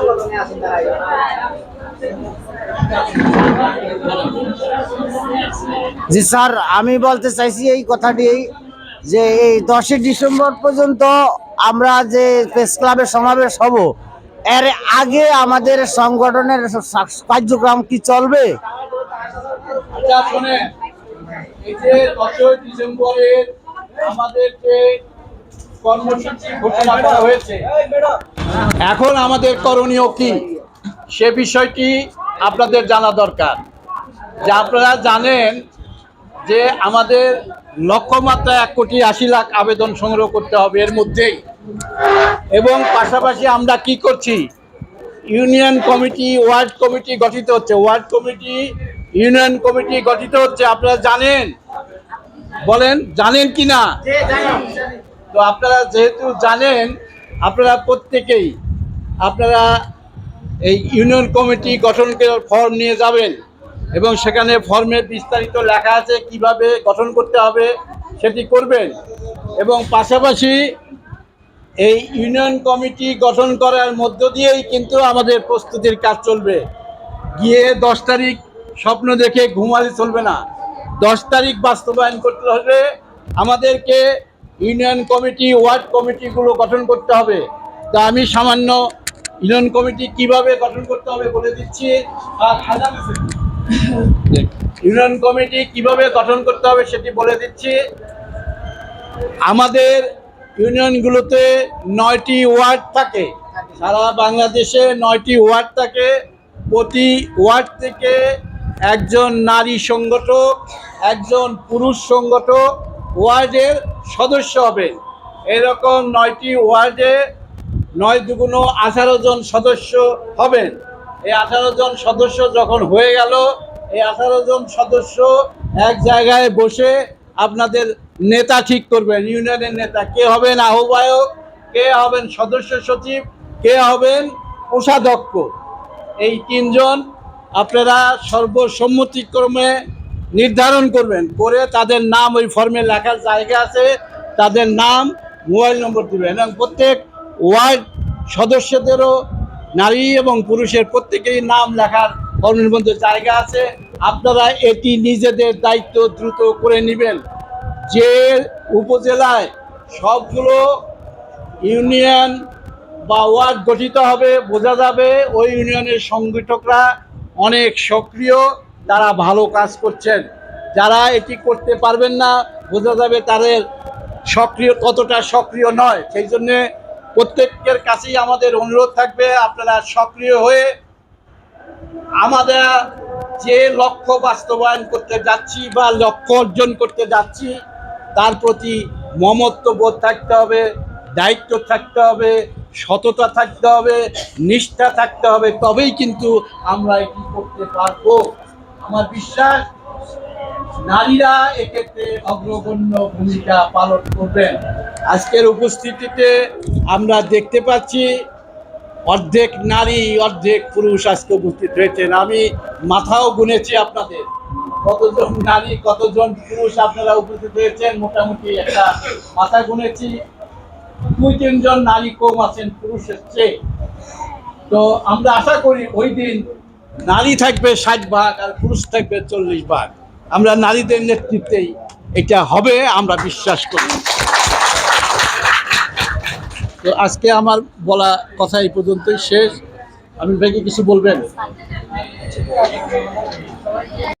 সংগঠনে আছেন জি স্যার আমি বলতে চাইছি এই কথাটি যে এই দশই ডিসেম্বর পর্যন্ত আমরা যে প্রেস ক্লাবের সমাবেশ হব এর আগে আমাদের সংগঠনের কার্যক্রম কি চলবে? আচ্ছা এই যে দশই ডিসেম্বরের আমাদের যে কর্মসূচি ঘোষণা করা হয়েছে এখন আমাদের করণীয় কি? সে বিষয়টি আপনাদের জানা দরকার। যে আপনারা জানেন যে আমাদের লক্ষ্যমাত্রা এক কোটি আশি লাখ আবেদন সংগ্রহ করতে হবে এর মধ্যেই। এবং পাশাপাশি আমরা কি করছি? ইউনিয়ন কমিটি, ওয়ার্ড কমিটি গঠিত হচ্ছে। ওয়ার্ড কমিটি, ইউনিয়ন কমিটি গঠিত হচ্ছে, আপনারা জানেন? বলেন, জানেন কি না তো আপনারা যেহেতু জানেন আপনারা প্রত্যেকেই আপনারা এই ইউনিয়ন কমিটি গঠন করে ফর্ম নিয়ে যাবেন এবং সেখানে ফর্মে বিস্তারিত লেখা আছে কীভাবে গঠন করতে হবে সেটি করবেন। এবং পাশাপাশি এই ইউনিয়ন কমিটি গঠন করার মধ্য দিয়েই কিন্তু আমাদের প্রস্তুতির কাজ চলবে। গিয়ে দশ তারিখ স্বপ্ন দেখে ঘুমালে চলবে না। দশ তারিখ বাস্তবায়ন করতে হলে আমাদেরকে ইউনিয়ন কমিটি, ওয়ার্ড কমিটিগুলো গঠন করতে হবে। তা আমি সামান্য ইউনিয়ন কমিটি কীভাবে গঠন করতে হবে বলে দিচ্ছি। ইউনিয়ন কমিটি কীভাবে গঠন করতে হবে সেটি বলে দিচ্ছি। আমাদের ইউনিয়নগুলোতে নয়টি ওয়ার্ড থাকে। সারা বাংলাদেশে নয়টি ওয়ার্ড থাকে। প্রতি ওয়ার্ড থেকে একজন নারী সংগঠক, একজন পুরুষ সংগঠক ওয়ার্ডের সদস্য হবে। এরকম নয়টি ওয়ার্ডে নয় দুগুণ আঠারো জন সদস্য হবেন এই আঠারো জন সদস্য যখন হয়ে গেল, এই আঠারো জন সদস্য এক জায়গায় বসে আপনাদের নেতা ঠিক করবেন। ইউনিয়নের নেতা কে হবেন আহ্বায়ক, কে হবেন সদস্য সচিব, কে হবেন কোষাধ্যক্ষ। এই তিনজন আপনারা সর্বসম্মতিক্রমে নির্ধারণ করবেন করে তাদের নাম ওই ফর্মে লেখার জায়গা আছে, তাদের নাম, মোবাইল নম্বর দেবেন এবং প্রত্যেক ওয়ার্ড সদস্যদেরও, নারী এবং পুরুষের প্রত্যেকেরই নাম লেখার ফর্মের মধ্যে জায়গা আছে। আপনারা এটি নিজেদের দায়িত্ব দ্রুত করে নেবেন। যে উপজেলায় সবগুলো ইউনিয়ন বা ওয়ার্ড গঠিত হবে, বোঝা যাবে ওই ইউনিয়নের সংগঠকরা অনেক সক্রিয়। তারা ভালো কাজ করছেন। যারা এটি করতে পারবেন না, বোঝা যাবে তাদের সক্রিয়, কতটা সক্রিয় নয়। সেই জন্যে প্রত্যেকের কাছেই আমাদের অনুরোধ থাকবে, আপনারা সক্রিয় হয়ে আমাদের যে লক্ষ্য বাস্তবায়ন করতে যাচ্ছি বা লক্ষ্য অর্জন করতে যাচ্ছি, তার প্রতি মমত্ব বোধ থাকতে হবে, দায়িত্ব থাকতে হবে, সততা থাকতে হবে, নিষ্ঠা থাকতে হবে, তবেই কিন্তু আমরা এটি করতে পারব। আমার বিশ্বাস, নারীরা এক্ষেত্রে অগ্রগণ্য ভূমিকা পালন করবেন। আজকের উপস্থিতিতে আমরা দেখতে পাচ্ছি, অর্ধেক নারী, অর্ধেক পুরুষ আজকে উপস্থিত হয়েছেন। আমি মাথাও গুনেছি আপনাদের। কতজন নারী, কতজন পুরুষ আপনারা উপস্থিত হয়েছেন? মোটামুটি একটা মাথা গুনেছি। দুই, তিনজন নারী কম আছেন, পুরুষের চেয়ে। তো আমরা আশা করি ওই দিন নারী থাকবে ষাট ভাগ আর পুরুষ থাকবে চল্লিশ ভাগ। আমরা নারীদের নেতৃত্বেই এটা হবে, আমরা বিশ্বাস করি। তো আজকে আমার বলা কথা এই পর্যন্তই শেষ। আমি ভাইকে কিছু বলবেন?